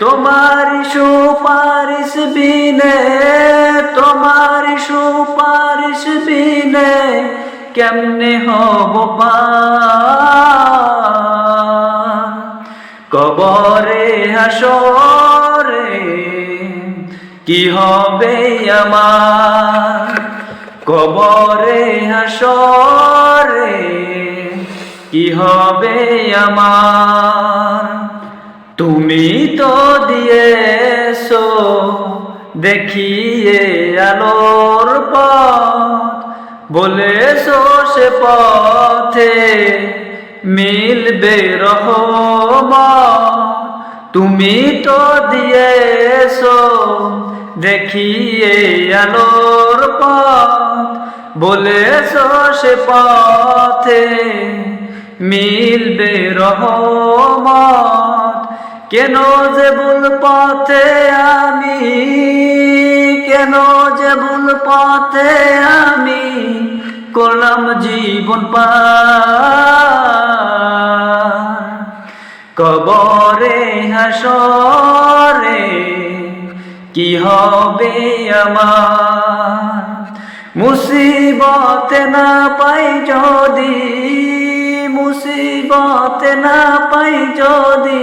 তোমার সুপারিশ বিনে, তোমার সুপারিশ বিনে কেমনে হব কবরে, হাসরে কি হবে আমার? কবরে, হাসরে কি হবে আমার? তুমি তো দিয়েছ দেখিয়ে আলোর পথ। বলেছ সে পথে মিলবে রহমত। তুমি তো দিয়েছ দেখিয়ে আলোর পথ। বলেছ সে পথে মিলবে রহমত। কেন যে ভুল পথে আমি? কেন যে ভুল পথে আমি? করলাম জীবন কবরে, হাসরে কি হবে আমার? মুসিবত না পাই যদি, মুসিবত না পাই যদি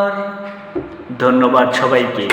ধন্যবাদ সবাইকে।